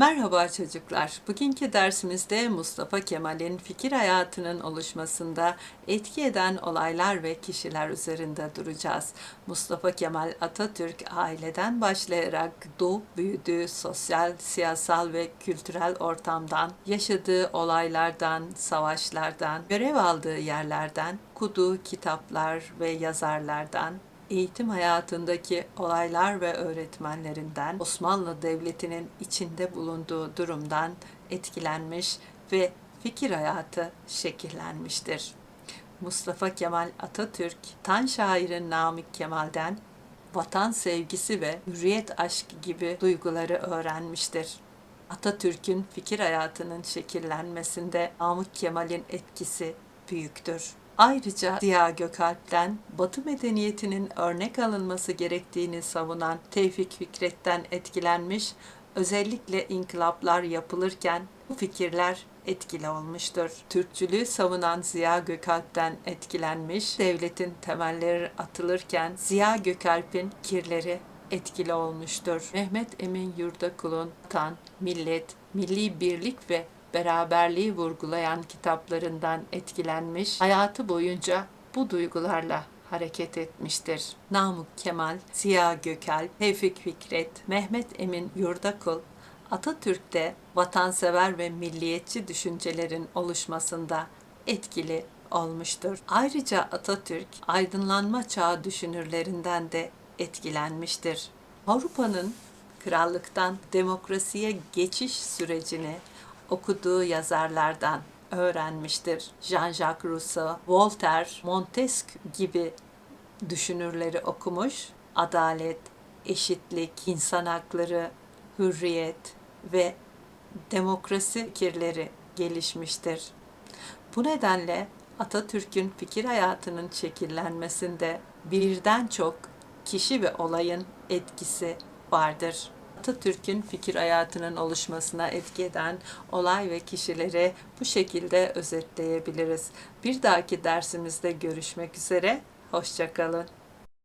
Merhaba çocuklar. Bugünkü dersimizde Mustafa Kemal'in fikir hayatının oluşmasında etki eden olaylar ve kişiler üzerinde duracağız. Mustafa Kemal Atatürk aileden başlayarak doğup büyüdüğü sosyal, siyasal ve kültürel ortamdan, yaşadığı olaylardan, savaşlardan, görev aldığı yerlerden, okuduğu kitaplar ve yazarlardan, eğitim hayatındaki olaylar ve öğretmenlerinden Osmanlı Devleti'nin içinde bulunduğu durumdan etkilenmiş ve fikir hayatı şekillenmiştir. Mustafa Kemal Atatürk, tan şairin Namık Kemal'den vatan sevgisi ve hürriyet aşkı gibi duyguları öğrenmiştir. Atatürk'ün fikir hayatının şekillenmesinde Namık Kemal'in etkisi büyüktür. Ayrıca Ziya Gökalp'ten Batı medeniyetinin örnek alınması gerektiğini savunan Tevfik Fikret'ten etkilenmiş, özellikle inkılaplar yapılırken bu fikirler etkili olmuştur. Türkçülüğü savunan Ziya Gökalp'ten etkilenmiş, devletin temelleri atılırken Ziya Gökalp'in fikirleri etkili olmuştur. Mehmet Emin Yurdakul'un Tan, Millet, Milli Birlik ve beraberliği vurgulayan kitaplarından etkilenmiş, hayatı boyunca bu duygularla hareket etmiştir. Namık Kemal, Ziya Gökalp, Tevfik Fikret, Mehmet Emin Yurdakul, Atatürk'te vatansever ve milliyetçi düşüncelerin oluşmasında etkili olmuştur. Ayrıca Atatürk aydınlanma çağı düşünürlerinden de etkilenmiştir. Avrupa'nın krallıktan demokrasiye geçiş sürecini okuduğu yazarlardan öğrenmiştir. Jean-Jacques Rousseau, Voltaire, Montesquieu gibi düşünürleri okumuş. Adalet, eşitlik, insan hakları, hürriyet ve demokrasi fikirleri gelişmiştir. Bu nedenle Atatürk'ün fikir hayatının şekillenmesinde birden çok kişi ve olayın etkisi vardır. Atatürk'ün fikir hayatının oluşmasına etki eden olay ve kişileri bu şekilde özetleyebiliriz. Bir dahaki dersimizde görüşmek üzere, hoşçakalın.